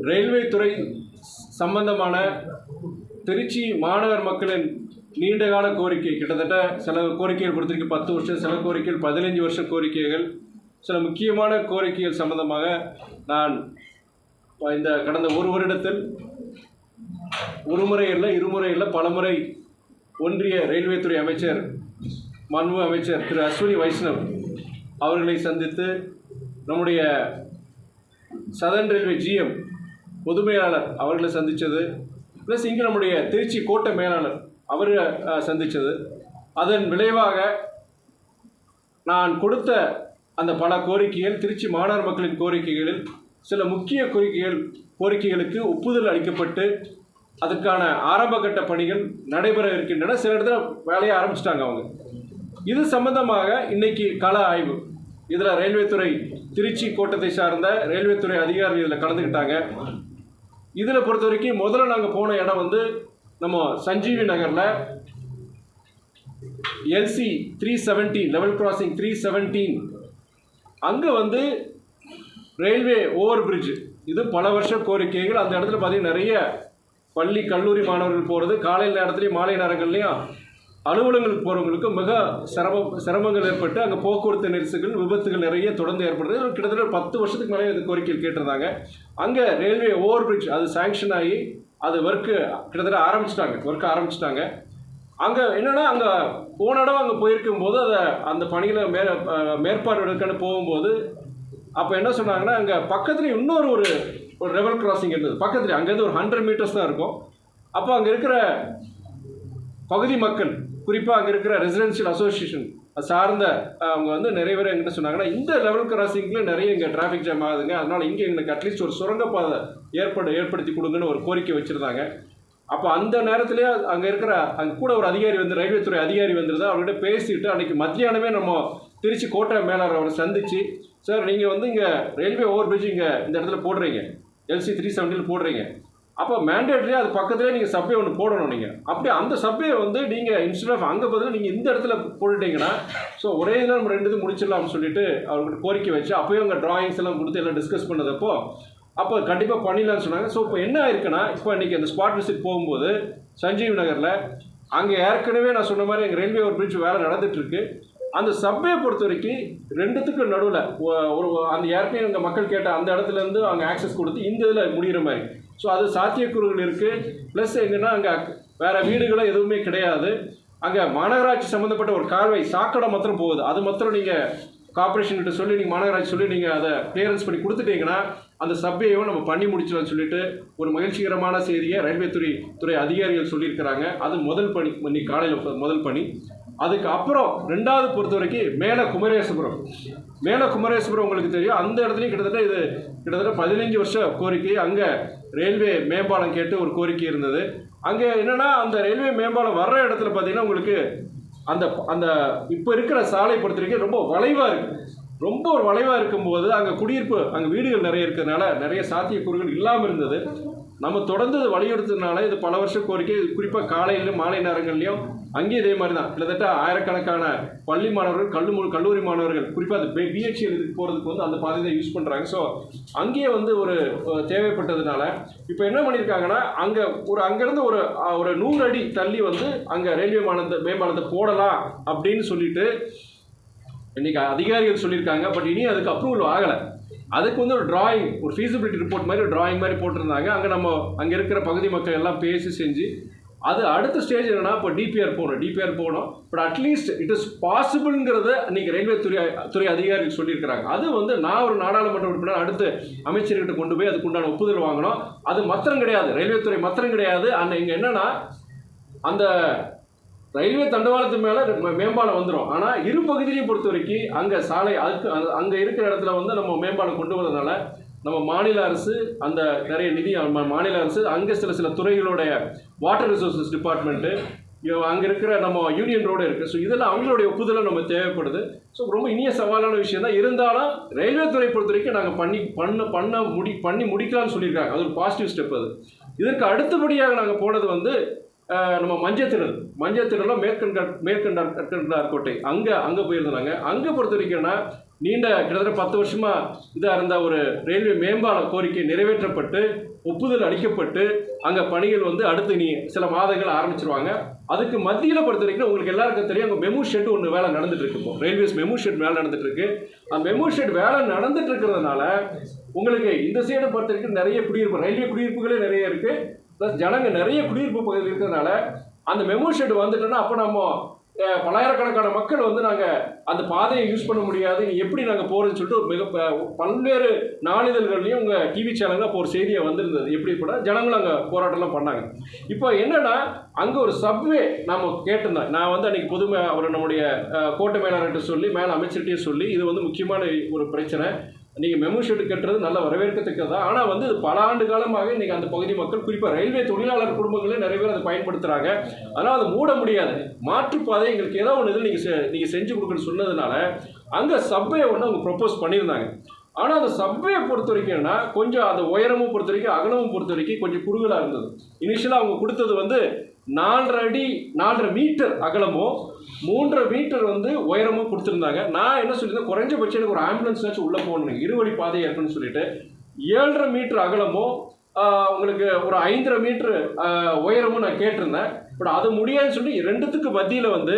Railway துறை சம்பந்தமான திருச்சி மாநகர் மக்களின் நீண்டகால கோரிக்கை கிட்டத்தட்ட சில கோரிக்கைகள் பொறுத்திருக்கு பத்து வருஷம் சில கோரிக்கைகள் பதினஞ்சு வருஷ கோரிக்கைகள். சில முக்கியமான கோரிக்கைகள் சம்பந்தமாக நான் இந்த கடந்த ஒரு வருடத்தில் ஒரு முறை இல்லை இருமுறை இல்லை பலமுறை ஒன்றிய ரயில்வே துறை அமைச்சர் மன்மு அமைச்சர் திரு அஸ்வினி வைஷ்ணவ் அவர்களை சந்தித்து நம்முடைய சதன் ரயில்வே ஜிஎம் பொதுமேலாளர் அவர்களை சந்தித்தது. ப்ளஸ் இங்கே நம்முடைய திருச்சி கோட்டை மேலாளர் அவர் சந்தித்தது. அதன் விளைவாக நான் கொடுத்த அந்த பல கோரிக்கைகள் திருச்சி மாணவர் மக்களின் கோரிக்கைகளில் சில முக்கிய கோரிக்கைகள் கோரிக்கைகளுக்கு ஒப்புதல் அளிக்கப்பட்டு அதுக்கான ஆரம்பகட்ட பணிகள் நடைபெற இருக்கின்றன. சில இடத்துல வேலையை ஆரம்பிச்சிட்டாங்க அவங்க. இது சம்பந்தமாக இன்னைக்கு கள ஆய்வு. இதில் ரயில்வே துறை திருச்சி கோட்டத்தை சார்ந்த ரயில்வே துறை அதிகாரிகள் இதில் கலந்துக்கிட்டாங்க. இதில் பொறுத்த வரைக்கும் முதல்ல நாங்கள் போன இடம் வந்து நம்ம சஞ்சீவி நகரில் LC three seventeen level crossing three seventeen அங்கே வந்து ரயில்வே ஓவர் பிரிட்ஜ் இது பல வருஷ கோரிக்கைகள். அந்த இடத்துல பார்த்தீங்கன்னா நிறைய பள்ளி கல்லூரி மாணவர்கள் போகிறது காலையில் நேரத்துலேயும் மாலை நேரங்கள்லையும் அலுவலகங்களுக்கு போகிறவங்களுக்கு மிக சிரமம் சிரமங்கள் ஏற்பட்டு அங்கே போக்குவரத்து நெரிசல்கள் விபத்துகள் நிறைய தொடர்ந்து ஏற்படுது. கிட்டத்தட்ட பத்து வருஷத்துக்கு மேலே இந்த கோரிக்கையில் கேட்டிருந்தாங்க. அங்கே ரயில்வே ஓவர் பிரிட்ஜ் அது சாங்ஷன் ஆகி அது ஒர்க்கு கிட்டத்தட்ட ஆரம்பிச்சிட்டாங்க ஒர்க் ஆரம்பிச்சிட்டாங்க. அங்கே என்னென்னா அங்கே போன இடம் அங்கே போயிருக்கும்போது அதை அந்த பணியில் மே அஹ் போகும்போது அப்போ என்ன சொன்னாங்கன்னா அங்கே பக்கத்துலேயே இன்னொரு ஒரு ஒரு ரெவல் கிராசிங் இருந்தது. பக்கத்துலேயே அங்கேருந்து ஒரு ஹண்ட்ரட் மீட்டர்ஸ் தான் இருக்கும். அப்போ அங்கே இருக்கிற பகுதி மக்கள் குறிப்பாக அங்கே இருக்கிற ரெசிடென்ஷியல் அசோசியேஷன் சார்ந்த அவங்க வந்து நிறைய பேர் எங்கிட்ட சொன்னாங்கன்னா இந்த லெவல் கிராசிங்கில் நிறைய இங்கே டிராஃபிக் ஜாம் ஆகுதுங்க. அதனால் இங்கே எங்களுக்கு அட்லீஸ்ட் ஒரு சுரங்கப்பாதை ஏற்படு ஏற்படுத்தி கொடுங்கன்னு ஒரு கோரிக்கை வச்சுருந்தாங்க. அப்போ அந்த நேரத்திலே அங்கே இருக்கிற அங்கே கூட ஒரு அதிகாரி வந்து ரயில்வே துறை அதிகாரி வந்திருந்தா அவர்கிட்ட பேசிட்டு அன்றைக்கி மத்தியானமே நம்ம திருச்சி கோட்டை மேலாளர் அவரை சந்தித்து சார் நீங்கள் வந்து இங்கே ரயில்வே ஓவர் பிரிட்ஜ் இங்கே இந்த இடத்துல போடுறீங்க. எல்சி த்ரீ செவன்ட்டியில் போடுறீங்க. அப்போ மேண்டேட்ரியாக அது பக்கத்துலேயே நீங்கள் சப்வே ஒன்று போடணும் நீங்கள் அப்படி அந்த சப்வே வந்து நீங்கள் இன்ஸ்டெட் ஆஃப் அங்கே பதில் நீங்கள் இந்த இடத்துல போட்டுட்டீங்கன்னா ஸோ ஒரே இதில் நம்ம ரெண்டு இது முடிச்சிடலாம்னு சொல்லிட்டு அவர்கிட்ட கோரிக்கை வச்சு அப்போயும் அவங்க டிராயிங்ஸ் எல்லாம் கொடுத்து எல்லாம் டிஸ்கஸ் பண்ணதப்போ அப்போ கண்டிப்பாக பண்ணிடலாம்னு சொன்னாங்க. ஸோ இப்போ என்ன ஆயிருக்குன்னா இப்போ இன்றைக்கி அந்த ஸ்பாட் விசிட் போகும்போது சஞ்சீவ் நகரில் அங்கே ஏற்கனவே நான் சொன்ன மாதிரி எங்கள் ரயில்வே ஒரு பிரிட்ஜ் வேலை நடந்துகிட்ருக்கு அந்த சப்வே பொறுத்த வரைக்கும் ரெண்டுத்துக்கும் நடுவில் ஒரு அந்த ஏற்கனவே எங்கள் மக்கள் கேட்ட அந்த இடத்துலேருந்து அங்கே ஆக்சஸ் கொடுத்து இந்த இதில் முடிகிற மாதிரி. ஸோ அது சாத்தியக்கூறுகள் இருக்குது ப்ளஸ் எங்கன்னா அங்கே வேறு வீடுகளும் எதுவுமே கிடையாது. அங்கே மாநகராட்சி சம்மந்தப்பட்ட ஒரு கால்வாய் சாக்கடை மாத்திரம் போகுது. அது மாத்திரம் நீங்கள் கார்பரேஷன் கிட்ட சொல்லி நீங்கள் மாநகராட்சி சொல்லி நீங்கள் அதை கிளியரன்ஸ் பண்ணி கொடுத்துட்டீங்கன்னா அந்த சப்வேயும் நம்ம பண்ணி முடிச்சிடலாம்னு சொல்லிட்டு ஒரு மகிழ்ச்சிகரமான செய்தியை ரயில்வே துறை துறை அதிகாரிகள் சொல்லியிருக்கிறாங்க. அது முதல் பணி இன்னைக்கு காலையில் முதல் பணி. அதுக்கு அப்புறம் ரெண்டாவது பொறுத்த வரைக்கும் மேலே குமரேசபுரம் மேலே குமரேசபுரம் உங்களுக்கு தெரியும். அந்த இடத்துலையும் கிட்டத்தட்ட இது கிட்டத்தட்ட பதினஞ்சு வருஷ கோரிக்கை. அங்கே ரயில்வே மேம்பாலம் கேட்டு ஒரு கோரிக்கை இருந்தது. அங்கே என்னென்னா அந்த ரயில்வே மேம்பாலம் வர்ற இடத்துல பார்த்தீங்கன்னா உங்களுக்கு அந்த அந்த இப்போ இருக்கிற சாலை பொறுத்த வரைக்கும் ரொம்ப வளைவாக இருக்குது ரொம்ப ஒரு வளைவாக இருக்கும்போது அங்கே குடியிருப்பு அங்கே வீடுகள் நிறைய இருக்கிறதுனால நிறைய சாத்தியக்கூறுகள் இல்லாமல் இருந்தது. நம்ம தொடர்ந்து அதை வலியுறுத்துறதுனால இது பல வருஷம் கோரிக்கை குறிப்பாக காலையிலும் மாலை நேரங்கள்லையும் அங்கேயும் இதே மாதிரி தான் கிட்டத்தட்ட ஆயிரக்கணக்கான பள்ளி மாணவர்கள் கல்லு கல்லூரி மாணவர்கள் குறிப்பாக அந்த பிஹெச்சி எழுதுக்கு போகிறதுக்கு வந்து அந்த பாதை தான் யூஸ் பண்ணுறாங்க ஸோ அங்கேயே வந்து ஒரு தேவைப்பட்டதுனால இப்போ என்ன பண்ணியிருக்காங்கன்னா அங்கே ஒரு அங்கேருந்து ஒரு ஒரு நூறு அடி தள்ளி வந்து அங்கே ரயில்வே மாநிலத்தை மேம்பாலத்தை போடலாம் அப்படின்னு சொல்லிட்டு இன்னைக்கு அதிகாரிகள் சொல்லியிருக்காங்க. பட் இனி அதுக்கு அப்ரூவல் ஆகலை. அதுக்கு வந்து ஒரு டிராயிங் ஒரு ஃபீஸிபிலிட்டி ரிப்போர்ட் மாதிரி ஒரு டிராயிங் மாதிரி போட்டிருந்தாங்க. அங்கே நம்ம அங்கே இருக்கிற பகுதி மக்கள் எல்லாம் பேசி செஞ்சு அது அடுத்த ஸ்டேஜ் என்னென்னா இப்போ டிபிஆர் போகணும். டிபிஆர் போகணும். But at least it is பாசிபிள்ங்கிறத இன்றைக்கி ரயில்வே துறை துறை அதிகாரிகள் சொல்லியிருக்கிறாங்க. அது வந்து நான் ஒரு நாடாளுமன்ற உறுப்பினர் அடுத்து அமைச்சர்கிட்ட கொண்டு போய் அதுக்குண்டான ஒப்புதல் வாங்கணும். அது மத்திரம் கிடையாது. ரயில்வே துறை மத்திரம் கிடையாது. அண்ட் இங்கே என்னென்னா அந்த ரயில்வே தண்டவாளத்து மேலே மேம்பாலம் வந்துடும் ஆனால் இரு பகுதியிலையும் பொறுத்த வரைக்கும் அங்கே சாலை அதுக்கு அங்கே இருக்கிற இடத்துல வந்து நம்ம மேம்பாலம் கொண்டு வரதுனால நம்ம மாநில அரசு அந்த நிறைய நிதி மாநில அரசு அங்கே சில சில துறைகளுடைய வாட்டர் ரிசோர்சஸ் டிபார்ட்மெண்ட்டு அங்கே இருக்கிற நம்ம யூனியன் ரோடு இருக்குது ஸோ இதெல்லாம் அவங்களுடைய ஒப்புதலை நம்ம தேவைப்படுது. ஸோ ரொம்ப இனிய சவாலான விஷயம் தான். இருந்தாலும் ரயில்வே துறை பொறுத்த வரைக்கும் நாங்கள் பண்ணி பண்ண பண்ண முடி பண்ணி முடிக்கலாம்னு சொல்லியிருக்காங்க. அது ஒரு பாசிட்டிவ் ஸ்டெப் அது. இதற்கு அடுத்தபடியாக நாங்கள் போனது வந்து நம்ம மஞ்சத்திடல் மஞ்சத்திடலும் மேற்கண்ட மேற்கண்டார் கற்கண்டார் கோட்டை. அங்கே அங்கே போயிருந்தாங்க. அங்கே பொறுத்த வரைக்கும்னா நீண்ட கிட்டத்தட்ட பத்து வருஷமாக இதாக இருந்த ஒரு ரயில்வே மேம்பால கோரிக்கை நிறைவேற்றப்பட்டு ஒப்புதல் அளிக்கப்பட்டு அங்கே பணிகள் வந்து அடுத்து நீ சில மாதங்கள் ஆரம்பிச்சிருவாங்க. அதுக்கு மத்தியில் பொறுத்த வரைக்கும் உங்களுக்கு எல்லாருக்கும் தெரியும் அங்கே மெமு ஷெட் ஒன்று வேலை நடந்துட்டு இருக்கு இப்போ. ரயில்வேஸ் மெமு ஷெட் வேலை நடந்துட்டு இருக்கு. அந்த மெமு ஷெட் வேலை நடந்துட்டு இருக்கிறதுனால உங்களுக்கு இந்த சைடை பொறுத்த வரைக்கும் நிறைய குடியிருப்பு ரயில்வே குடியிருப்புகளே நிறைய இருக்குது ப்ளஸ் ஜனங்க நிறைய குடியிருப்பு பகுதியில் இருக்கிறதுனால அந்த மெமோ ஷெட் வந்துட்டோன்னா அப்போ நம்ம பலாயிரக்கணக்கான மக்கள் வந்து நாங்கள் அந்த பாதையை யூஸ் பண்ண முடியாது. எப்படி நாங்கள் போகிறதுன்னு சொல்லிட்டு ஒரு மிக ப- பல்வேறு நாளிதழ்கள்லையும் உங்கள் டிவி சேனலில் அப்போ ஒரு செய்தியை வந்திருந்தது. எப்படி கூட ஜனங்களும் அங்கே போராட்டம்லாம் பண்ணாங்க. இப்போ என்னென்னா அங்கே ஒரு சப்வே நம்ம கேட்டிருந்தோம். நான் வந்து அன்றைக்கி பொதுமை அவர் நம்முடைய கோட்டை மேலாளர்கிட்ட சொல்லி மேலே அமைச்சர்கிட்டையும் சொல்லி இது வந்து முக்கியமான ஒரு பிரச்சனை. நீங்கள் மெமோ ஷெட் கட்டுறது நல்ல வரவேற்கத்தக்கது? தான் ஆனால் வந்து இது பல ஆண்டு காலமாக இன்றைக்கி அந்த பகுதி மக்கள் குறிப்பாக ரயில்வே தொழிலாளர் குடும்பங்களே நிறைய பேர் அதை பயன்படுத்துகிறாங்க ஆனால் அதை மூட முடியாது. மாற்றுப்பாதை எங்களுக்கு ஏதோ ஒன்று இதில் நீங்கள் நீங்கள் செஞ்சு கொடுக்குன்னு சொன்னதுனால அங்கே சப்வே ஒன்று அவங்க ப்ரொப்போஸ் பண்ணியிருந்தாங்க. ஆனால் அந்த சப்வே பொறுத்த வரைக்கும்னா கொஞ்சம் அந்த உயரமும் பொறுத்த வரைக்கும் அகலமும் பொறுத்த வரைக்கும் கொஞ்சம் குறுகலாக இருந்தது. இனிஷியலாக அவங்க கொடுத்தது வந்து நாலரை அடி நாலரை மீட்டர் அகலமும் மூன்றரை மீட்டர் வந்து உயரமும் கொடுத்துருந்தாங்க. நான் என்ன சொல்லியிருந்தேன் குறைஞ்சபட்சம் எனக்கு ஒரு ஆம்புலன்ஸ்னாச்சும் உள்ளே போகணும். இருவழி பாதை இருக்குன்னு சொல்லிட்டு ஏழரை மீட்டர் அகலமும் உங்களுக்கு ஒரு ஐந்தரை மீட்டர் உயரமும் நான் கேட்டிருந்தேன். பட் அது முடியாதுன்னு சொல்லி ரெண்டுத்துக்கு மத்தியில் வந்து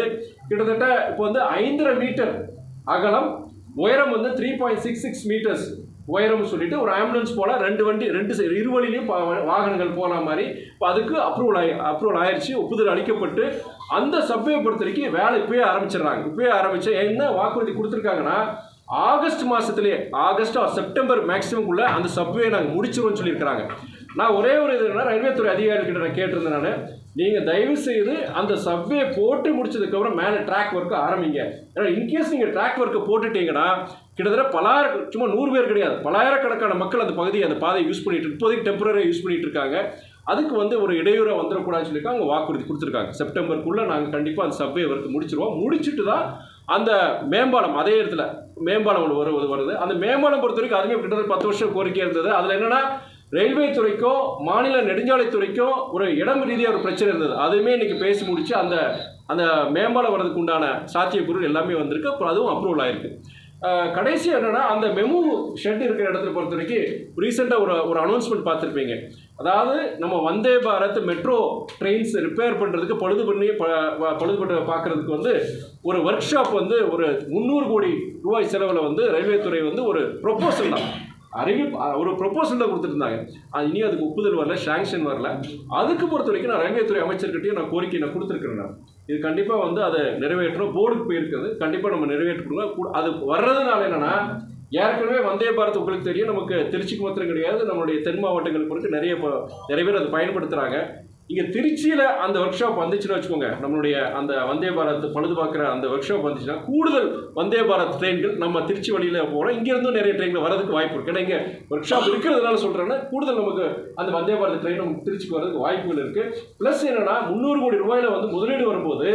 கிட்டத்தட்ட இப்போ வந்து ஐந்தரை மீட்டர் அகலம் உயரம் வந்து three point six six metres உயரம்னு சொல்லிட்டு ஒரு ஆம்புலன்ஸ் போல ரெண்டு வண்டி ரெண்டு சை- இரு வழியிலையும் வாகனங்கள் போன மாதிரி இப்போ அதுக்கு அப்ரூவல் ஆகி அப்ரூவல் ஆயிடுச்சு ஒப்புதல் அளிக்கப்பட்டு அந்த சப்வே பொறுத்த வரைக்கும் வேலை இப்பயே ஆரம்பிச்சிடுறாங்க. இப்பயே ஆரம்பிச்சு என்ன வாக்குறுதி கொடுத்துருக்காங்கன்னா ஆகஸ்ட் மாதத்துலேயே ஆகஸ்ட் செப்டம்பர் செப்டம்பர் மேக்ஸிமம்குள்ளே அந்த சப்வே நாங்கள் முடிச்சிருவோம்னு சொல்லியிருக்கிறாங்க. நான் ஒரே ஒரு இது ரயில்வே துறை அதிகாரிகிட்ட நான் கேட்டிருந்தேன் நான். நீங்கள் தயவு செய்து அந்த சப்வே போட்டு முடிச்சதுக்கப்புறம் மேலே ட்ராக் ஒர்க்கு ஆரம்பிங்க. ஏன்னா இன்கேஸ் நீங்கள் ட்ராக் ஒர்க்கை போட்டுட்டீங்கன்னா கிட்டத்தட்ட பலாயிரம் சும்மா நூறு பேர் கிடையாது. பலாயிரக்கணக்கான மக்கள் அந்த பகுதியை அந்த பாதையை யூஸ் பண்ணிட்டு இப்போதைக்கு டெம்பரரியாக யூஸ் பண்ணிட்டு இருக்காங்க. அதுக்கு வந்து ஒரு இடையூறாக வந்துடக்கூடாதுன்னு சொல்லி அவங்க வாக்குறுதி கொடுத்துருக்காங்க. செப்டம்பருக்குள்ளே நாங்கள் கண்டிப்பாக அந்த சப்வே ஒர்க்கு முடிச்சிருவோம். முடிச்சுட்டு தான் அந்த மேம்பாலம் அதே இடத்துல மேம்பாலம் ஒன்று வருவது வருது. அந்த மேம்பாலம் பொறுத்த வரைக்கும் அதுவுமே கிட்டத்தட்ட பத்து வருஷம் கோரிக்கை இருந்தது. அதில் என்னென்னா ரயில்வே துறைக்கும் மாநில நெடுஞ்சாலைத்துறைக்கும் ஒரு இடம் ரீதியாக ஒரு பிரச்சனை இருந்தது. அதுவுமே இன்னைக்கு பேசி முடிச்சு அந்த அந்த மேம்பாலம் வர்றதுக்கு உண்டான சாத்தியக்கூறு எல்லாமே வந்திருக்கு. அப்புறம் அதுவும் அப்ரூவல் ஆயிருக்கு. கடைசி என்னன்னா அந்த மெமு ஷெட் இருக்கிற இடத்துல பொறுத்த வரைக்கும் ரீசெண்டாக ஒரு ஒரு அனௌன்ஸ்மெண்ட் பார்த்துருப்பீங்க. அதாவது நம்ம Vande Bharat metro trains repair பண்ணுறதுக்கு பழுது பண்ணி ப ப- பார்க்குறதுக்கு வந்து ஒரு ஒர்க் ஷாப் வந்து ஒரு முந்நூறு கோடி ரூபாய் செலவில் வந்து ரயில்வே துறை வந்து ஒரு ப்ரொப்போசல் தான். அறிவிப்பு ஒரு ப்ரொப்போசலில் கொடுத்துருந்தாங்க. அது இனி அதுக்கு ஒப்புதல் வரல சாங்ஷன் வரல. அதுக்கு பொறுத்த வரைக்கும் நான் ரயில்வே துறை நான் கோரிக்கை நான் கொடுத்துருக்கிறேன் நான். இது கண்டிப்பாக வந்து அதை நிறைவேற்றணும். போர்டுக்கு போயிருக்கிறது. கண்டிப்பாக நம்ம நிறைவேற்றணும் அது வர்றதுனால என்னென்னா ஏற்கனவே வந்தே பாரத் உங்களுக்கு தெரியும். நமக்கு திருச்சிக்கு மாத்திரம் கிடையாது. நம்மளுடைய தென் மாவட்டங்களுக்கு பொறுத்து நிறைய நிறைய பேர் அதை பயன்படுத்துகிறாங்க இங்கே திருச்சியில் அந்த ஒர்க் ஷாப் வந்துச்சுன்னு வச்சுக்கோங்க. நம்மளுடைய அந்த வந்தே பாரத் பழுது பார்க்குற அந்த ஒர்க் ஷாப் வந்துச்சுன்னா கூடுதல் வந்தே பாரத் ட்ரெயின்கள் நம்ம திருச்சி வழியில் போகிறோம் இங்கேருந்தும் நிறைய ட்ரெயின்கள் வரதுக்கு வாய்ப்பு இருக்குது ஏன்னா இங்கே ஒர்க் ஷாப் இருக்கிறதுனால சொல்கிறேன்னா கூடுதல் நமக்கு அந்த வந்தே பாரத் ட்ரெயினும் திருச்சிக்கு வரதுக்கு வாய்ப்புகள் இருக்குது ப்ளஸ் என்னென்னா முந்நூறு கோடி ரூபாயில் வந்து முதலீடு வரும்போது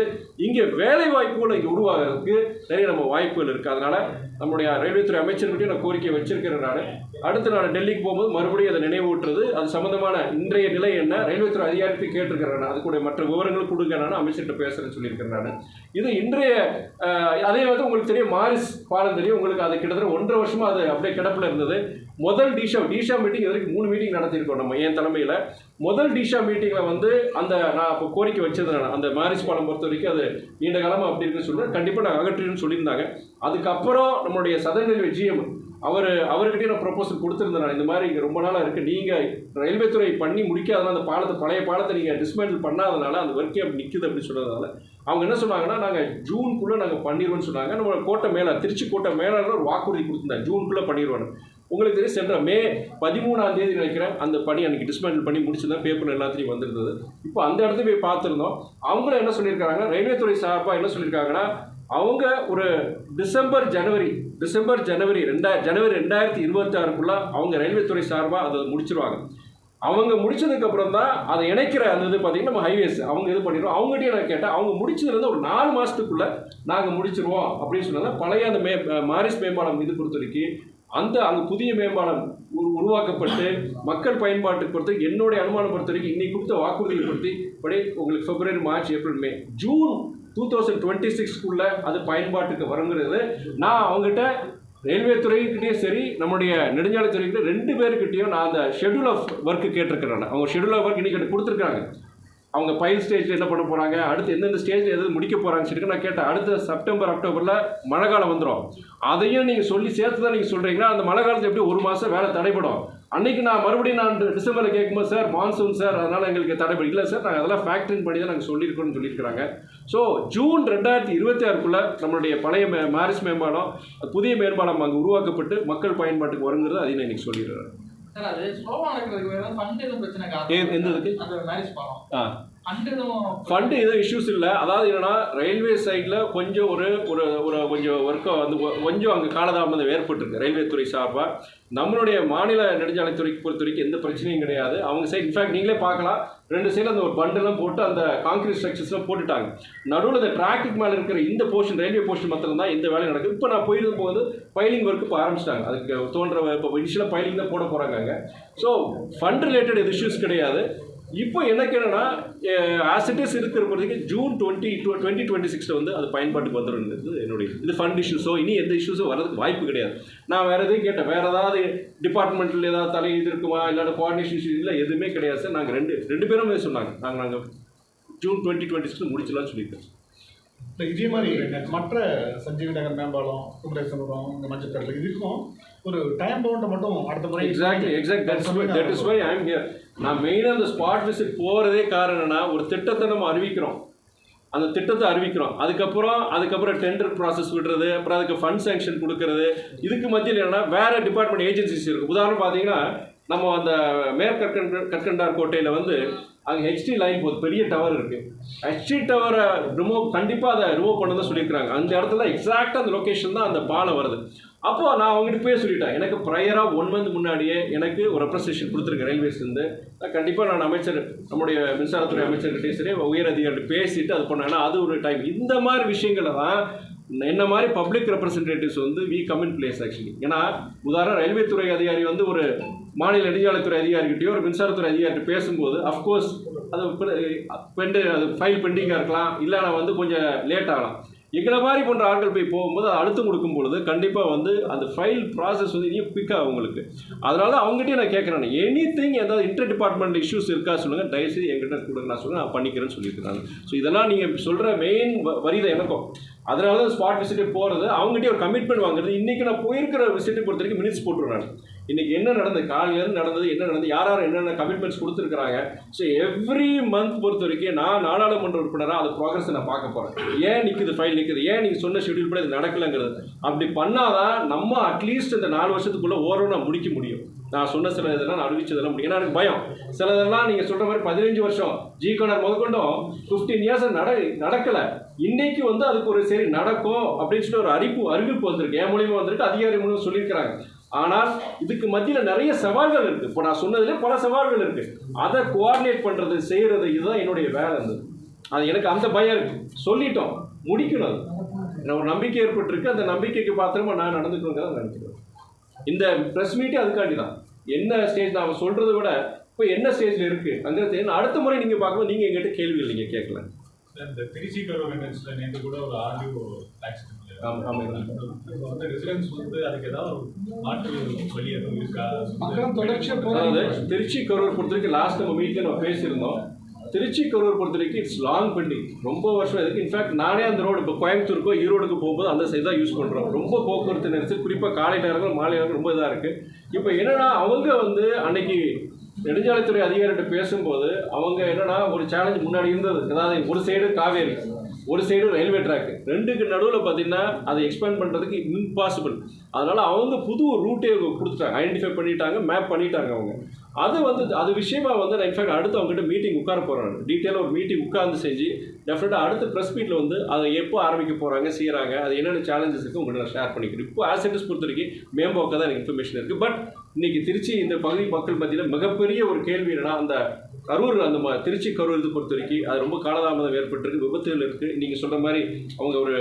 இங்கே வேலை வாய்ப்புகள் இங்கே உருவாகிறதுக்கு நிறைய நம்ம வாய்ப்புகள் இருக்குது அதனால் நம்முடைய ரயில்வே துறை அமைச்சர்கிட்டையும் நான் கோரிக்கை வச்சிருக்கிறேன் நான். அடுத்து நான் டெல்லிக்கு போகும்போது மறுபடியும் அதை நினைவூட்டுறது. அது சம்பந்தமான இன்றைய நிலை என்ன? ரயில்வே துறை அதிகாரத்தை கேட்டிருக்கிறேன் அது கூட மற்ற விவரங்கள் கொடுங்க. நான் அமைச்சர்கிட்ட பேசுகிறேன்னு சொல்லியிருக்கிறேன் நான். இது இன்றைய அதே வந்து உங்களுக்கு தெரியும் மாரிஸ் பாலம் தெரியும். உங்களுக்கு அது கிட்டத்தட்ட ஒன்றரை வருஷமாக அது அப்படியே கிடப்பில் இருந்தது. முதல் டிஷா டிஷா மீட்டிங் இது வரைக்கும் மூணு மீட்டிங் நடத்தியிருக்கோம் நம்ம என் தலைமையில். முதல் டிஷா மீட்டிங்கில் வந்து அந்த நான் இப்போ கோரிக்கை வச்சது நான். அந்த மாரிஸ் பாலம் பொறுத்த வரைக்கும் அது நீண்ட காலமாக அப்படி இருக்குன்னு சொல்லிட்டு கண்டிப்பாக நான் அகற்றின்னு சொல்லியிருந்தாங்க. அதுக்கப்புறம் நம்மளுடைய சதநிலை விஜயம் ஜிஎம் அவர் அவர்கிட்டயும் நான் ப்ரொப்போசல் கொடுத்துருந்தேன் நான். இந்த மாதிரி இங்கே ரொம்ப நாளாக இருக்குது நீங்கள் ரயில்வே துறை பண்ணி முடிக்காதனால அந்த பாலத்தை பழைய பாலத்தை நீங்கள் டிஸ்மேண்டில் பண்ணாதனால அந்த ஒர்க்கே அப்படி நிற்குது அப்படின்னு சொன்னதுனால அவங்க என்ன சொன்னாங்கன்னா நாங்கள் ஜூனுக்குள்ளே நாங்கள் பண்ணிடுவோம்னு சொன்னாங்க. நம்ம கோட்டை மேலே திருச்சி கோட்டை மேலே ஒரு வாக்குறுதி கொடுத்துருந்தேன். ஜூனுக்குள்ளே பண்ணிடுவோன்னு உங்களுக்கு தெரியும் சென்ற மே பதிமூணாம் தேதி நினைக்கிறேன் அந்த பணி அன்றைக்கி டிஸ்மேண்டில் பண்ணி முடிச்சுதான் பேப்பர் எல்லாத்தையும் வந்திருந்தது. இப்போ அந்த இடத்துல போய் பார்த்துருந்தோம். அவங்களும் என்ன சொல்லியிருக்காங்க ரயில்வே துறை சார்பாக என்ன சொல்லியிருக்காங்கன்னா அவங்க ஒரு டிசம்பர் ஜனவரி டிசம்பர் ஜனவரி ரெண்டா ஜனவரி ரெண்டாயிரத்தி இருபத்தாறுக்குள்ளே அவங்க ரயில்வே துறை சார்பாக அதை முடிச்சிருவாங்க. அவங்க முடிச்சதுக்கப்புறம் தான் அதை இணைக்கிற அந்த இது பார்த்தீங்கன்னா நம்ம ஹைவேஸ். அவங்க இது பண்ணிடுவோம். அவங்ககிட்டயும் நான் கேட்டேன். அவங்க முடிச்சதுலேருந்து ஒரு நாலு மாதத்துக்குள்ளே நாங்கள் முடிச்சிருவோம் அப்படின்னு சொன்னாங்க. பழைய அந்த மே மாரிஸ் மேம்பாலம் இது பொறுத்த வரைக்கும் அந்த அங்கே புதிய மேம்பாலம் உரு- உருவாக்கப்பட்டு மக்கள் பயன்பாட்டுக்கு பொறுத்து என்னுடைய அனுமானம் பொறுத்த வரைக்கும் இன்னைக்கு கொடுத்த வாக்குறுதிகளை பொறுத்து படி உங்களுக்கு February March April May June two thousand twenty சிக்ஸ்க்குள்ள அது பயன்பாட்டுக்கு வருங்கிறது. நான் அவங்ககிட்ட ரயில்வே துறைக்கிட்டேயும் சரி நம்முடைய நெடுஞ்சாலைத்துறைக்கிட்ட ரெண்டு பேருக்கிட்டையும் நான் அந்த ஷெட்யூல் ஆஃப் ஒர்க்கு கேட்டிருக்கிறேன் அவங்க ஷெட்யூல் ஆஃப் ஒர்க் இன்னைக்கு கொடுத்துருக்காங்க அவங்க பயில் ஸ்டேஜில் என்ன பண்ண போகிறாங்க அடுத்து எந்தெந்த ஸ்டேஜில் எது முடிக்க போகிறாங்கன்னு சொல்லிட்டு நான் கேட்டேன். அடுத்த செப்டம்பர் அக்டோபரில் மழை காலம் வந்துடும் அதையும் நீங்கள் சொல்லி சேர்த்து தான் நீங்கள் சொல்கிறீங்கன்னா அந்த மழை காலத்தில் எப்படி ஒரு மாதம் வேலை தடைப்படும் அன்னைக்கு நான் மறுபடியும் நான் டிசம்பரில் கேட்கும்போது சார் மான்சூன் சார் அதனால் எங்களுக்கு தடைப்படும் இல்லை சார். நாங்கள் அதெல்லாம் ஃபேக்ட்ரின் பண்ணி தான் நாங்கள் சொல்லியிருக்கோம்னு சொல்லியிருக்கிறாங்க. ஸோ ஜூன் ரெண்டாயிரத்தி இருபத்தி ஆறுக்குள்ளே நம்மளுடைய பழைய மே மாரிஸ் மேம்பாலம் புதிய மேம்பாலம் அங்கே உருவாக்கப்பட்டு மக்கள் பயன்பாட்டுக்கு வருங்கிறது அதையும் நான் இன்னைக்கு சொல்லிடுறேன். அது எந்த ஃபண்டு எதுவும் இஷ்யூஸ் இல்லை. அதாவது என்னன்னா ரயில்வே சைடில் கொஞ்சம் ஒரு ஒரு ஒரு கொஞ்சம் ஒர்க்கை வந்து கொஞ்சம் அங்கே காலதாமதம் ஏற்பட்டிருக்கு ரயில்வே துறை சார்பாக நம்மளுடைய மாநில நெடுஞ்சாலைத்துறைக்கு பொறுத்த வரைக்கும் எந்த பிரச்சனையும் கிடையாது. அவங்க சைடு இன்ஃபேக்ட் நீங்களே பார்க்கலாம். ரெண்டு சைடில் அந்த ஒரு பண்டெல்லாம் போட்டு அந்த காங்கிரீட் ஸ்ட்ரக்சர்ஸ்லாம் போட்டுட்டாங்க. நடுவில் இந்த டிராஃபிக் மேலே இருக்கிற இந்த போர்ஷன் ரயில்வே போர்ஷன் மாத்திரம் தான் இந்த வேலை நடக்குது. இப்போ நான் போயிருக்கும் போது பைலிங் ஒர்க் இப்போ ஆரம்பிச்சிட்டாங்க. அதுக்கு தோன்ற இப்போ இனிஷியலாக பைலிங் தான் போட போகிறாங்க ஸோ ஃபண்ட் ரிலேட்டட் எது இஷ்யூஸ் கிடையாது. இப்போ எனக்கு என்னன்னா ஆஸ் இருக்கிற பொறுத்தவரைக்கும் June twenty two twenty twenty சிக்ஸில் வந்து அது பயன்பாட்டுக்கு வந்துடுங்கிறது என்னுடைய இது ஃபண்ட் இஷ்யூஸோ இனி எந்த இஷ்யூஸோ வரதுக்கு வாய்ப்பு கிடையாது. நான் வேறு எதையும் கேட்டேன். வேறு ஏதாவது டிபார்ட்மெண்ட்டில் ஏதாவது தலை இது இருக்குமா? இல்லாத கோஆர்டினேஷன் இஷ்யூ இல்லை எதுவுமே கிடையாது சார். நாங்கள் ரெண்டு ரெண்டு பேரும் சொன்னாங்க. நாங்கள் நாங்கள் ஜூன் டுவெண்ட்டி டுவெண்ட்டி சிக்ஸ் முடிச்சலாம்னு சொல்லியிருக்கோம் இதே மாதிரி மற்ற சஞ்சீவி நகர் மேம்பாலம் குமரேசபுரம் இந்த மஞ்சத்தரில் இதுக்கும் ஒரு டைம் பவுண்டை மட்டும் அடுத்த முறை exactly exact that's that is why I am here நான் மெயினாக அந்த ஸ்பாட் விசிட் போகிறதே காரணம்னா ஒரு திட்டத்தை நம்ம அறிவிக்கிறோம். அந்த திட்டத்தை அறிவிக்கிறோம். அதுக்கப்புறம் அதுக்கப்புறம் டெண்டர் ப்ராசஸ் விடுறது அப்புறம் அதுக்கு ஃபண்ட் சேங்ஷன் கொடுக்கறது. இதுக்கு மத்தியில் என்னன்னா வேற டிபார்ட்மெண்ட் ஏஜென்சிஸ் இருக்குது உதாரணம் பார்த்தீங்கன்னா நம்ம அந்த மேற்கற்கண்ட கற்கண்டார் கோட்டையில் வந்து அங்கே ஹெச்டி லைன் போது பெரிய டவர் இருக்குது ஹெச்டி டவரை ரிமூவ் கண்டிப்பாக அதை ரிமூவ் பண்ணதான் சொல்லியிருக்காங்க அந்த இடத்துல எக்ஸாக்டாக அந்த லொக்கேஷன் தான் அந்த பாலம் வருது. அப்போ நான் அவங்ககிட்ட போய் சொல்லிட்டேன். எனக்கு ப்ரையராக ஒன் மந்த் முன்னாடியே எனக்கு ஒரு ரெப்ரஸன்டேஷன் கொடுத்துருக்கேன் ரயில்வேஸ்லேருந்து கண்டிப்பாக நான் அமைச்சர் நம்முடைய மின்சாரத்துறை அமைச்சர்கிட்டையும் சரி உயர் அதிகாரிகிட்ட பேசிட்டு அது பண்ணேன். அது ஒரு டைம் இந்த மாதிரி விஷயங்களை தான் என்ன மாதிரி பப்ளிக் ரெப்ரசன்டேட்டிவ்ஸ் வந்து we come in place actually ஏன்னா உதாரணம் ரயில்வே துறை அதிகாரி வந்து ஒரு மாநில நெடுஞ்சாலைத்துறை அதிகாரிகிட்டயோ ஒரு மின்சாரத்துறை அதிகாரிகிட்ட பேசும்போது அஃப்கோர்ஸ் அது பெண்டு அது ஃபைல் பெண்டிங்காக இருக்கலாம் இல்லைனா வந்து கொஞ்சம் லேட் ஆகலாம். எங்களை மாதிரி போன்ற ஆட்கள் போய் போகும்போது அதை அழுத்தம் கொடுக்கும் பொழுது கண்டிப்பாக வந்து அந்த ஃபைல் ப்ராசஸ் வந்து இனியும் குயிக்காக அவங்களுக்கு அதனால அவங்ககிட்டயே நான் கேட்குறேன் எனி திங் ஏதாவது இன்டர் டிபார்ட்மெண்ட் இஷ்யூஸ் இருக்கா சொல்லுங்கள் தயவுசெய்து என்கிட்ட கொடுங்க. நான் சொல்லுங்கள் நான் பண்ணிக்கிறேன்னு சொல்லியிருக்கிறாங்க ஸோ இதெல்லாம் நீங்கள் சொல்கிற மெயின் வரிதை எனக்கும். அதனால தான் ஸ்பாட் விசிட்டே போகிறது அவங்ககிட்டயே ஒரு கமிட்மெண்ட் வாங்குறது. இன்றைக்கி நான் போயிருக்கிற விசிட்டை பொறுத்த வரைக்கும் மினிட்ஸ் போட்டுருவேன் இன்றைக்கி என்ன நடந்தது காலையிலேருந்து நடந்தது என்ன நடந்தது யார் யார் என்னென்ன கமிட்மெண்ட்ஸ் கொடுத்துருக்காங்க ஸோ எவ்ரி மந்த் பொறுத்த வரைக்கும் நான் நாடாளுமன்ற உறுப்பினராக அது ப்ராக்ரஸை நான் பார்க்க போகிறேன் ஏன் நிற்குது ஃபைல் நிற்குது ஏன் நீங்கள் சொன்ன ஷெட்யூல் படி இது நடக்கலைங்கிறது? அப்படி பண்ணாதான் நம்ம அட்லீஸ்ட் இந்த நாலு வருஷத்துக்குள்ளே ஓரளவு நான் முடிக்க முடியும். நான் சொன்ன சில இதெல்லாம் நான் அறிவிச்சதெல்லாம் முடியும். ஏன்னா எனக்கு பயம். சிலதெல்லாம் நீங்கள் சொல்கிற மாதிரி பதினஞ்சு வருஷம் ஜி கோனர் முதற்கொண்டும். ஃபிஃப்டீன் இயர்ஸ் நட நடக்கலை. இன்னைக்கு வந்து அதுக்கு ஒரு சரி நடக்கும் அப்படின்னு சொல்லி ஒரு அறிவிப்பு அறிவிப்பு வந்திருக்கு. என் மூலியமாக வந்திருக்கு அதிகாரி மூலியமாக சொல்லியிருக்கிறாங்க. ஆனால் இதுக்கு மத்தியில் நிறைய சவால்கள் இருக்குது இப்போ நான் சொன்னதுலேயே பல சவால்கள் இருக்குது அதை கோஆர்டினேட் பண்ணுறது செய்கிறது இதுதான் என்னுடைய வேலை இருந்தது அது எனக்கு அந்த பயம் இருக்குது சொல்லிட்டோம். முடிக்கணும் அது. ஒரு நம்பிக்கை ஏற்பட்டிருக்கு. அந்த நம்பிக்கைக்கு பாத்திரமா நான் நடந்துக்கணுங்கிறத நினைக்கிறேன். இந்த ப்ரெஸ் மீட்டே அதுக்காண்டி தான். என்ன ஸ்டேஜ் நான் சொல்கிறத விட இப்போ என்ன ஸ்டேஜில் இருக்குது அங்கே அடுத்த முறை நீங்கள் பார்க்கும்போது நீங்கள் எங்கிட்ட கேள்வி இல்லைங்க கேட்கலாம் இந்த திருச்சி கரூர் என்எஸ்ல நேற்று கூட ஒரு ஆடியோ வந்து ரெசிடென்ஸ் வந்து அதுக்கு ஏதாவது ஒரு மாற்று வழி எதுவும் இருக்கா? அதாவது திருச்சி கரூர் பொறுத்த வரைக்கும் லாஸ்ட் நம்ம மீட்டில் நம்ம பேசியிருந்தோம். திருச்சி கரூர் பொறுத்த வரைக்கும் இட்ஸ் லாங் பெண்டிங் ரொம்ப வருஷம் இருக்கு இன்ஃபேக்ட் நானே அந்த ரோடு இப்போ கோயம்புத்தூருக்கோ ஈரோடுக்கு போகும்போது அந்த சைடு தான் யூஸ் பண்ணுறோம் ரொம்ப போக்குவரத்து நெரிசல் குறிப்பாக காலை நேரங்கள் மாலை நேரங்கள் ரொம்ப இதாக இருக்குது இப்போ என்னன்னா அவங்க வந்து அன்னைக்கு நெடுஞ்சாலைத்துறை அதிகாரிகிட்ட பேசும்போது அவங்க என்னன்னா ஒரு சேலஞ்ச் முன்னாடி இருந்தது? அதாவது ஒரு சைடு காவேரி ஒரு சைடு ரயில்வே ட்ராக்கு ரெண்டுக்கு நடுவில் பார்த்தீங்கன்னா அதை எக்ஸ்பேண்ட் பண்ணுறதுக்கு இம்பாசிபிள் அதனால் அவங்க புது ஒரு ரூட்டே கொடுத்துட்டாங்க. ஐடென்டிஃபை பண்ணிட்டாங்க மேப் பண்ணிட்டாங்க அவங்க. அது வந்து அது விஷயமா வந்து நான் இன்ஃபேக்ட் அடுத்து அவங்ககிட்ட மீட்டிங் உட்கார போகிறாங்க டீட்டெயிலாக ஒரு மீட்டிங் உட்கார்ந்து செஞ்சு டெஃபினட்டாக அடுத்த ப்ரெஸ் மீட்டில் வந்து அதை எப்போ ஆரம்பிக்க போகிறாங்க செய்கிறாங்க அது என்னென்ன சேலஞ்சஸ் இருக்குது உங்கள்கிட்ட நான் ஷேர் பண்ணிக்கிறேன். இப்போ ஆசிட்டஸ் பொறுத்த வரைக்கும் மேம்போக்காக தான் எனக்கு இன்ஃபர்மேஷன் இருக்குது பட் இன்னைக்கு திருச்சி இந்த பகுதி மக்கள் மத்தியில் மிகப்பெரிய ஒரு கேள்வி என்னன்னா அந்த கரூர் அந்த திருச்சி கரூர் இது பொறுத்த வரைக்கும் அது ரொம்ப காலதாமதம் ஏற்பட்டிருக்கு விபத்துகள் இருக்குது நீங்கள் சொல்கிற மாதிரி அவங்க ஒரு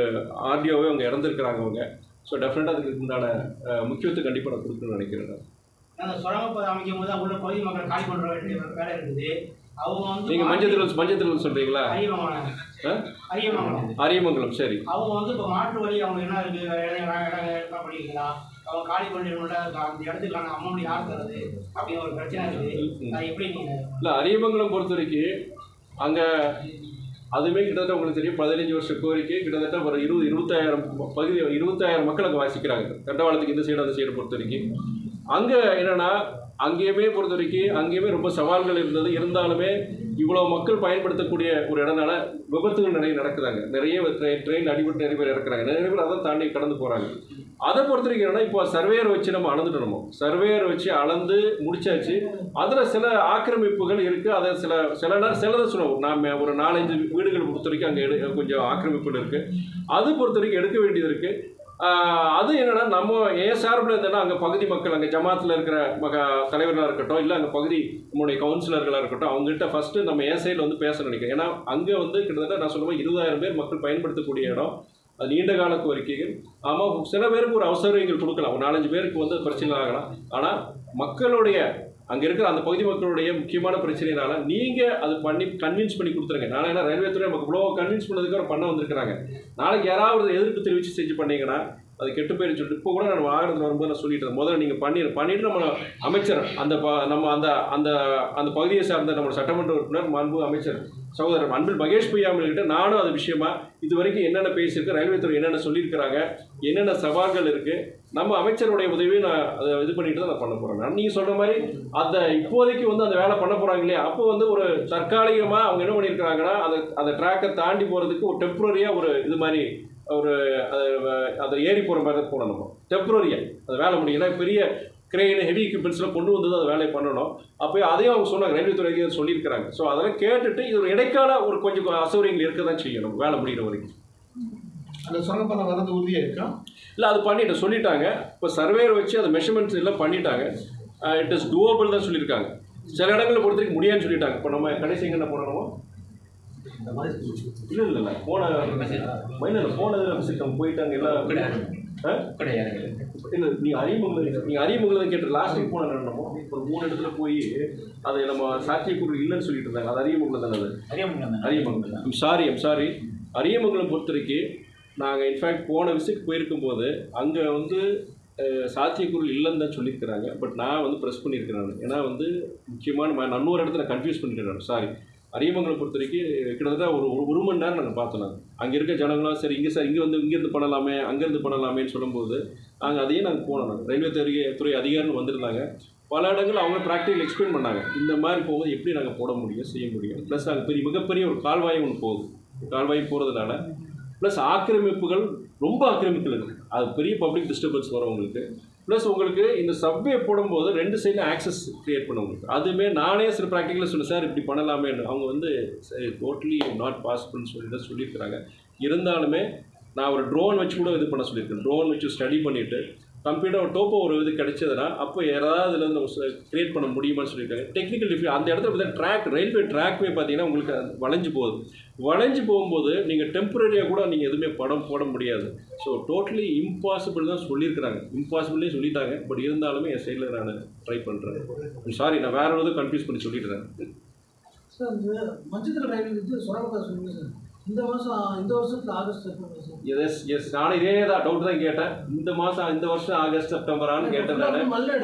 ஆர்டிஓவே அவங்க இறந்துருக்கிறாங்க அவங்க. ஸோ டெஃபினட்டாக அதுக்கு உண்டான முக்கியத்துவம் கண்டிப்பாக நான் கொடுக்கணும்னு நினைக்கிறேன் நான். அந்த சுரங்கப்பாதை அமைக்கும் போது உள்ள பகுதி மக்கள் காலி பண்ற வேண்டிய வேலை இருக்குது. அவங்க வந்து நீங்கள் மஞ்சத்தில் மஞ்சத்தில் சொல்கிறீங்களா அரியமங்கலம்? அரியமங்கலம். அரியமங்கலம் சரி. அவங்க வந்து இப்போ மாற்று வழி அவங்க என்ன இருக்கு? இடம் இடம் இடம் பண்ணிக்கலாம் அவங்க காலி பண்ணிடணும்ல அந்த இடத்துக்கான அமௌண்ட் யார் தருது அப்படிங்கிற ஒரு பிரச்சனை இருக்குது. அது எப்படி இல்லை அரியமங்கலம் பொறுத்த வரைக்கும் அங்கே அதுவுமே கிட்டத்தட்ட உங்களுக்கு தெரியும் பதினஞ்சு வருஷ கோரிக்கை கிட்டத்தட்ட ஒரு இருபது இருபத்தாயிரம் பகுதி இருபத்தாயிரம் மக்கள் அங்கே வாசிக்கிறாங்க. தண்டவாளத்துக்கு இந்த சைடு அந்த சைடு பொறுத்த வரைக்கும். அங்கே என்னென்னா அங்கேயுமே பொறுத்த வரைக்கும் அங்கேயுமே ரொம்ப சவால்கள் இருந்தது. இருந்தாலுமே இவ்வளோ மக்கள் பயன்படுத்தக்கூடிய ஒரு இடம்னால விபத்துகள் நிறைய நடக்குதாங்க. நிறைய ட்ரெயின் ட்ரெயின் அடிபட்டு நிறைய பேர் இறக்குறாங்க. நிறைய பேர் அதை தாண்டி கடந்து போகிறாங்க அதை பொறுத்த வரைக்கும் என்னன்னா இப்போ சர்வேயர் வச்சு நம்ம அளந்துட்டு நம்ம. சர்வேயர் வச்சு அளந்து முடிச்சாச்சு. அதில் சில ஆக்கிரமிப்புகள் இருக்குது அதை சில சில சிலதை சொல்லுவோம். நாம் ஒரு நாலஞ்சு வீடுகள் பொறுத்த வரைக்கும் அங்கே எடு கொஞ்சம் ஆக்கிரமிப்புகள் இருக்குது அது பொறுத்த வரைக்கும் எடுக்க வேண்டியது இருக்குது அது என்னென்னா நம்ம ஏன் சார்பில் இருந்தேன்னா அங்கே பகுதி மக்கள் அங்கே ஜமாத்தில் இருக்கிற மக தலைவர்களாக இருக்கட்டும் இல்லை அங்கே பகுதி நம்முடைய கவுன்சிலர்களாக இருக்கட்டும் அவங்ககிட்ட ஃபஸ்ட்டு நம்ம ஏன் சைடில் வந்து பேச நினைக்கிறேன். ஏன்னா அங்கே வந்து கிட்டத்தட்ட நான் சொல்லுவேன் இருபதாயிரம் பேர் மக்கள் பயன்படுத்தக்கூடிய இடம். அது நீண்ட கால கோரிக்கைகள். ஆமாம் சில பேருக்கு ஒரு அவசரங்கள் கொடுக்கலாம். ஒரு நாலஞ்சு பேருக்கு வந்து பிரச்சனை ஆகலாம். ஆனால் மக்களுடைய அங்கே இருக்கிற அந்த பகுதி மக்களுடைய முக்கியமான பிரச்சனைனால நீங்கள் அது பண்ணி கன்வின்ஸ் பண்ணி கொடுத்துருங்க. நான் என்ன ரயில்வே துறை நமக்கு இவ்வளோ கன்வின்ஸ் பண்ணதுக்கு பண்ண வந்திருக்கிறாங்க. நாளைக்கு யாராவது எதிர்ப்பு தெரிவித்து செஞ்சு பண்ணீங்கன்னா அது கெட்டு போயிரு சொல்லிட்டு இப்போ கூட நான் வாகனத்தில் வரும்போது நான் சொல்லிட்டு முதல்ல நீங்கள் பண்ணிடு பண்ணிட்டு நம்ம அமைச்சர் அந்த ப நம்ம அந்த அந்த அந்த பகுதியை சார்ந்த நம்ம சட்டமன்ற உறுப்பினர் மாண்பு அமைச்சர் சகோதரர் அன்பில் மகேஷ் பொய்யாமல்கிட்ட நானும் அது விஷயமா இது வரைக்கும் என்னென்ன பேசியிருக்கு ரயில்வே துறை என்னென்ன சொல்லியிருக்கிறாங்க என்னென்ன சவால்கள் இருக்குது நம்ம அமைச்சருடைய உதவியை நான் அதை இது பண்ணிட்டு தான் நான் பண்ண போகிறேன் நான் நீங்கள் சொல்கிற மாதிரி அந்த இப்போதைக்கு வந்து அந்த வேலை பண்ண போகிறாங்க இல்லையா? அப்போ வந்து ஒரு தற்காலிகமாக அவங்க என்ன பண்ணியிருக்கிறாங்கன்னா அதை அந்த ட்ராக்கை தாண்டி போகிறதுக்கு ஒரு டெம்பரரியாக ஒரு இது மாதிரி ஒரு அதை ஏறி போகிற மாதிரி தான் போகணும் நம்ம. டெம்பரரியாக அது வேலை முடியல. பெரிய கிரெயின் ஹெவி எக்யூப்மெண்ட்ஸ்லாம் கொண்டு வந்து தான் அந்த வேலையை பண்ணணும். அப்போ அதையும் அவங்க சொன்னாங்க ரயில்வே துறை அதிகாரி சொல்லியிருக்கிறாங்க. ஸோ அதெல்லாம் கேட்டுட்டு இது ஒரு இடைக்கால ஒரு கொஞ்சம் அசௌகரியங்கள் இருக்க தான் செய்யணும் வேலை முடிகிற வரைக்கும். அந்த சுரங்கப்பாதை வர்றது உறுதியாக இருக்கா? இல்லை அது பண்ணிட்டு சொல்லிட்டாங்க. இப்போ சர்வேயர் வச்சு அதை மெஷர்மெண்ட்ஸ் எல்லாம் பண்ணிட்டாங்க. இட் இஸ் டூவபிள் தான் சொல்லியிருக்காங்க. சில இடங்களில் பொறுத்த வரைக்கும் முடியாதுன்னு சொல்லிட்டாங்க. இப்போ நம்ம கடைசி எங்கே என்ன பண்ணணுமோ இல்லை இல்லை இல்லை. போன மைனில் போன விசிட் நம்ம போயிட்டாங்க எல்லாம் ஆ? இல்லை நீங்கள் அரியமங்கலம் நீங்கள் அரியமங்கலம் கேட்டு லாஸ்ட் வீக் போன என்னமோ ஒரு மூணு இடத்துல போய் அதை நம்ம சாத்தியக்கூறு இல்லைன்னு சொல்லிட்டு இருந்தாங்க. அது அரியமங்கலம் தானே அது? Ariyamangalam I'm sorry I'm sorry Ariyamangalam பொறுத்த வரைக்கும் நாங்கள் இன்ஃபேக்ட் போன விசிட் போயிருக்கும்போது அங்கே வந்து அஹ், சாத்தியக்கூறு இல்லைன்னு தான் சொல்லியிருக்கிறாங்க. பட் நான் வந்து ப்ரெஸ் பண்ணியிருக்கிறேன். ஏன்னா வந்து முக்கியமான நான் இன்னொரு இடத்துல கன்ஃபியூஸ் பண்ணிக்கிறேன் சாரி அரியமங்கலம் பொறுத்த வரைக்கும் கிட்டத்தட்ட ஒரு ஒரு மணி நேரம் நாங்கள் பார்த்தோம் நாங்கள் அங்கே இருக்க ஜனங்களாம் சரி இங்கே சார் இங்கே வந்து இங்கேருந்து பண்ணலாமே அங்கேருந்து பண்ணலாமேன்னு சொல்லும்போது நாங்கள் அதையே நாங்கள் போனோம் நாங்கள் ரயில்வே துறை துறை அதிகாரிகள் வந்திருந்தாங்க. பல இடங்கள் அவங்க ப்ராக்டிக்கல் எக்ஸ்பிளைன் பண்ணாங்க. இந்த மாதிரி போகும்போது எப்படி நாங்கள் போட முடியும் செய்ய முடியும்? ப்ளஸ் அங்கே பெரிய மிகப்பெரிய ஒரு கால்வாய் ஒன்று போகுது. கால்வாய் போகிறதுனால ப்ளஸ் ஆக்கிரமிப்புகள் ரொம்ப ஆக்கிரமிப்புகள் இருக்குது அது பெரிய பப்ளிக் டிஸ்டர்பன்ஸ் வரும் உங்களுக்கு. ப்ளஸ் உங்களுக்கு இந்த சப்வே போடும்போது ரெண்டு சைடும் ஆக்சஸ் க்ரியேட் பண்ண உங்களுக்கு. அதுவுமே நானே சில ப்ராக்டிக்கலாக சொன்னேன் சார் இப்படி பண்ணலாமேன்னு அவங்க வந்து டோட்டலி நாட் பாசிபிள்னு சொல்லி தான் சொல்லியிருக்கிறாங்க. இருந்தாலுமே நான் ஒரு ட்ரோன் வச்சு கூட இது பண்ண சொல்லியிருக்கேன். ட்ரோன் வச்சு ஸ்டடி பண்ணிவிட்டு கம்ப்யூட்டர் ஒரு டோப்போ ஒரு இது கிடைச்சதுன்னா அப்போ யாராவது இதில் நம்ம கிரியேட் பண்ண முடியுமான்னு சொல்லியிருக்காங்க. டெக்னிக்கல் டிஃபியூ அந்த இடத்துல பார்த்தா ட்ராக் ரயில்வே ட்ராக்மே பார்த்தீங்கன்னா உங்களுக்கு வளைஞ்சு போகுது. வளைஞ்சு போகும்போது நீங்கள் டெம்பரரியாக கூட நீங்கள் எதுவுமே படம் போட முடியாது. ஸோ டோட்டலி இம்பாசிபிள் தான் சொல்லியிருக்கிறாங்க. இம்பாசிபிள்லேயே சொல்லிட்டாங்க. பட் இருந்தாலுமே என் சைடில் நான் ட்ரை பண்ணுறேன் சாரி நான் வேற எதுவும் கன்ஃபியூஸ் பண்ணி சொல்லிடுறேன் சார் இந்த ரயில் வந்து சுரங்கப்பாதை சார். இந்த மாதம் இந்த வருஷத்துல August September sir. Yes yes நானும் இதே தான் டவுட் தான் கேட்டேன். இந்த மாதம் இந்த வருஷம் ஆகஸ்ட் செப்டம்பரான்னு கேட்டேன் நான்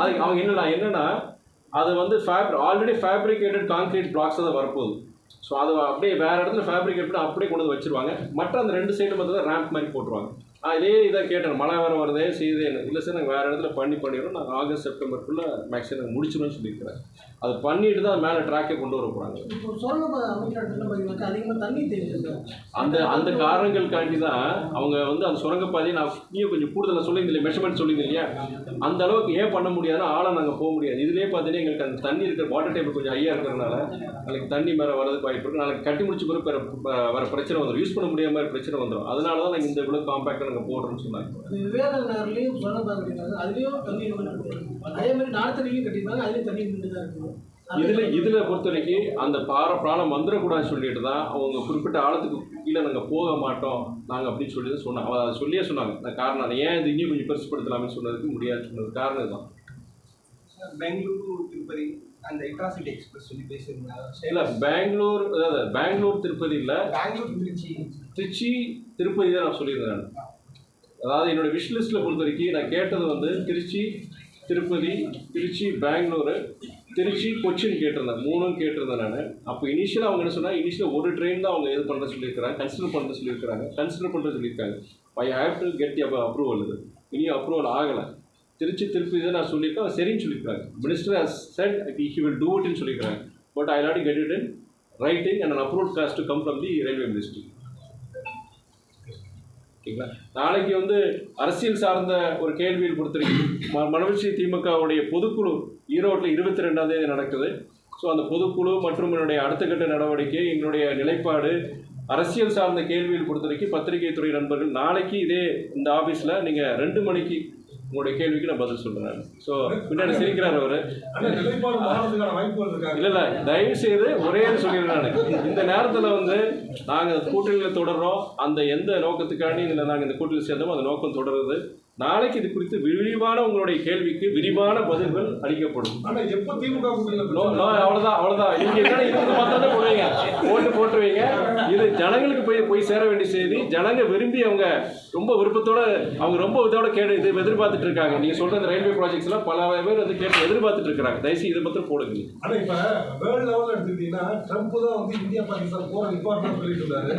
அது அவங்க என்னன்னா என்னன்னா அது வந்து fab already fabricated concrete blocks தான் வரப்போகுது. ஸோ அது அப்படியே வேற இடத்துல ஃபேப்ரிகேட் பண்ணி அப்படியே கொண்டு வந்து வச்சிருவாங்க. மற்ற அந்த ரெண்டு சைடு மட்டும் ரேம்ப் மாதிரி போட்டுருவாங்க. நான் இதே இதை கேட்டேன். மழை வேறு வருதே செய்யுதே இல்லை. சார் நாங்கள் வேறு இடத்துல பண்ணி பண்ணிடுறோம். நாங்கள் ஆகஸ்ட் செப்டம்பருக்குள்ளே மேக்ஸிமம் நாங்கள் முடிச்சிடும்னு சொல்லியிருக்கிறேன். அது பண்ணிட்டு தான் மேலே ட்ராக்கே கொண்டு வர போகிறாங்க அந்த அந்த காரணங்களுக்காண்டி தான் அவங்க வந்து அந்த சுரங்கப்பாதையை நான் நீயும் கொஞ்சம் கூடுதலாக சொல்லியிருந்தீங்க மெஷர்மெண்ட் சொல்லியிருந்தீங்க இல்லையா? அந்த அளவுக்கு ஏன் பண்ண முடியாதுன்னா ஆளை நாங்கள் போக முடியாது. இதுலேயே பார்த்தீங்கன்னா எங்களுக்கு அந்த தண்ணி இருக்கிற வாட்டர் டேபிள் கொஞ்சம் ஹையாக இருக்கிறதுனால நாளைக்கு தண்ணி மேலே வரதுக்கு வாய்ப்பு இருக்குது நாளைக்கு கட்டி முடிச்ச பிறகு வர பிரச்சனை வந்துடும் யூஸ் பண்ண முடியாத மாதிரி பிரச்சனை வந்துடும் அதனால தான் நாங்கள் இந்த இவ்வளோ நாங்கள் போடுறோம்னு சொன்னாங்க. அது விவேகானந்த நகர்லையும் சுரங்கப்பாதை கட்டியிருக்காங்க அதுலேயும் தண்ணி அதே மாதிரி நார்த்தலையும் கட்டியிருக்காங்க அதுலேயும் தண்ணி நின்று தான் இருக்குது. இதுல இதுல பொறுத்த வரைக்கும் அந்த பாறை பிராணம் வந்துடக்கூடாதுன்னு சொல்லிட்டு தான் அவங்க குறிப்பிட்ட ஆழத்துக்கு கீழே நாங்கள் போக மாட்டோம் நாங்கள் அப்படின்னு சொல்லி தான் சொன்னாங்க. அவ அதை சொல்லியே சொன்னாங்க. நான் காரணம் ஏன் இது இன்னும் கொஞ்சம் பெருசுப்படுத்தலாம்னு சொன்னதுக்கு முடியாதுன்னு சொன்னது காரணம் இதுதான். பெங்களூரு திருப்பதி அந்த இன்ட்ராசிட்டி எக்ஸ்பிரஸ் சொல்லி பேசியிருந்தாங்க. இல்லை பெங்களூர் அதாவது பெங்களூர் திருப்பதி இல்லை. பெங்களூர் திருச்சி. திருச்சி திருப்பதி தான் நான் சொல்லியிருந்தேன் நான். அதாவது என்னோடய விஷ் லிஸ்ட்டில் பொறுத்த வரைக்கும் நான் கேட்டது வந்து திருச்சி திருப்பதி திருச்சி பெங்களூரு திருச்சி கொச்சின் கேட்டிருந்தேன். மூணும் கேட்டிருந்தேன் நான். அப்போ இனிஷியலாக அவங்க என்ன சொன்னால் இனிஷியலாக ஒரு ட்ரெயின் தான் அவங்க இது பண்ண சொல்லியிருக்கிறாங்க. கன்சிடர் பண்ண சொல்லியிருக்கிறாங்க. கன்சிடர் பண்ணுற சொல்லியிருக்காங்க. ஐ ஹேவ் டு கெட் அப்போ அப்ரூவல் இது. இனியும் அப்ரூவல் ஆகலை. திருச்சி திருப்பதி தான் நான் சொல்லியிருக்கேன். சரின்னு சொல்லியிருக்காங்க minister has said he will do இட்னு சொல்லியிருக்காங்க but I not get it in writing and an approval cost to come from the railway ministry ஓகேங்களா? நாளைக்கு வந்து அரசியல் சார்ந்த ஒரு கேள்வியில் கொடுத்துருக்கீங்க. ம திமுகவுடைய பொதுக்குழு ஈரோட்டில் இருபத்தி ரெண்டாம் தேதி நடக்குது. ஸோ அந்த பொதுக்குழு மற்றும் என்னுடைய அடுத்த கட்ட நடவடிக்கை எங்களுடைய நிலைப்பாடு அரசியல் சார்ந்த கேள்வியில் பொறுத்த பத்திரிகை துறை நண்பர்கள் நாளைக்கு இதே இந்த ஆஃபீஸில் நீங்கள் ரெண்டு மணிக்கு உங்களுடைய கேள்விக்கு நான் பதில் சொல்கிறேன் ஸோ பின்னாடி சிரிக்கிறார் அவர். இல்லை இல்லை தயவு செய்து ஒரே சொல்லிடுறேன் நான். இந்த நேரத்தில் வந்து நாங்கள் கூட்டணியில் தொடர்றோம். அந்த எந்த நோக்கத்துக்காண்டி இதில் நாங்கள் இந்த கூட்டணியில் சேர்ந்தோமோ அந்த நோக்கம் தொடருது. நாளைக்கு இது குறித்து விரிவான உங்களுடைய கேள்விக்கு விரிவான பதில்கள் அளிக்கப்படும். அவ்வளோதான் அவ்வளோதான் நீங்கள் என்னன்னா இருந்து பார்த்தா போடுவீங்க. ஓட்டு போட்டுருவீங்க. இது ஜனங்களுக்கு போய் போய் சேர வேண்டிய செய்தி. ஜனங்க விரும்பி அவங்க ரொம்ப விருப்பத்தோட அவங்க ரொம்ப இதோட கேட்டு இது எதிர்பார்த்துட்டு இருக்காங்க. நீங்கள் சொல்கிற இந்த ரயில்வே ப்ராஜெக்ட்ஸ் எல்லாம் பல பேர் வந்து கேட்டு எதிர்பார்த்துட்டு இருக்காங்க. தயவுசெய்து இதை மட்டும் போடுங்க. ஆனா இப்ப வேர்ல்ட் லெவல்ல எடுத்துக்கிட்டீங்கன்னா ட்ரம்ப் தான் வந்து இந்தியா பாகிஸ்தான் போற நிப்பாட்டணும் சொல்லிட்டு இருந்தாரு.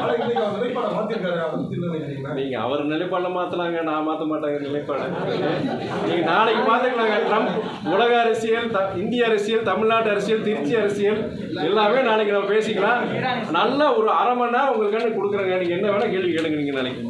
ஆனா இன்னைக்கு அவர் நிலைப்பாட மாத்திருக்காரு. அதை பத்தி என்ன நினைக்கிறீங்களா நீங்க அவர் நிலைப்பாட மாத்தலாங்க நான் மாத்த மாட்டாங்க நிலைப்பாட. நீங்க நாளைக்கு பாத்துக்கலாங்க. ட்ரம்ப் உலக அரசியல் இந்திய அரசியல் தமிழ்நாட்டு அரசியல் திருச்சி அரசியல் எல்லாமே நாளைக்கு நம்ம பேசிக்கலாம். நல்ல ஒரு அரை மணி நேரம் உங்களுக்கு கொடுக்குறேங்க. நீங்க என்ன வேணால் கேள்வி கேளுங்க நீங்கள் நாளைக்கு.